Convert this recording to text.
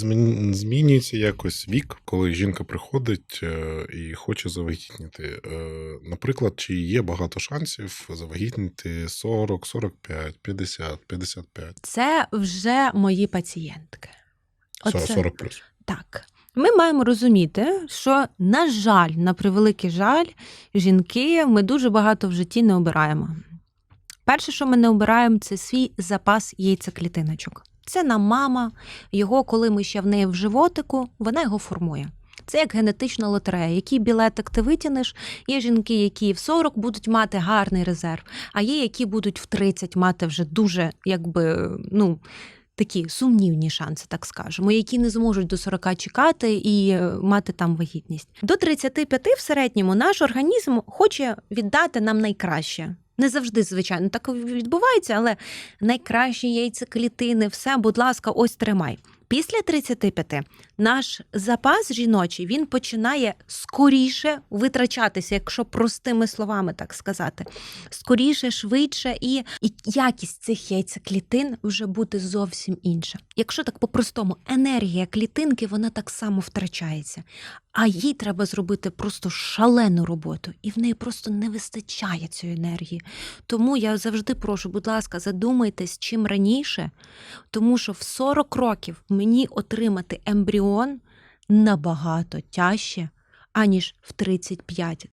чи змінюється якось вік, коли жінка приходить е, і хоче завагітніти? Е, Наприклад, чи є багато шансів завагітніти 40, 45, 50, 55, Це вже мої пацієнтки. 40, 40 плюс? Так. Ми маємо розуміти, що, на жаль, на превеликий жаль, жінки ми дуже багато в житті не обираємо. Перше, що ми не обираємо, це свій запас яйцеклітиночок. Це нам мама, його, коли ми ще в неї в животику, вона його формує. Це як генетична лотерея. Який білетик ти витягнеш? Є жінки, які в 40 будуть мати гарний резерв, а є, які будуть в 30 мати вже дуже, якби, ну, такі сумнівні шанси, так скажемо, які не зможуть до 40 чекати і е, мати там вагітність. До 35 в середньому наш організм хоче віддати нам найкраще. Не завжди, звичайно, так відбувається, але найкращі яйцеклітини, все, будь ласка, ось тримай. Після 35 наш запас жіночий він починає скоріше витрачатися, якщо простими словами так сказати. Скоріше, швидше, і, і якість цих яйцеклітин вже буде зовсім інша. Якщо так по-простому, енергія клітинки вона так само втрачається, а їй треба зробити просто шалену роботу, і в неї просто не вистачає цієї енергії. Тому я завжди прошу, будь ласка, задумайтесь чим раніше, тому що в 40 років мені отримати ембріон набагато тяжче, аніж в 35.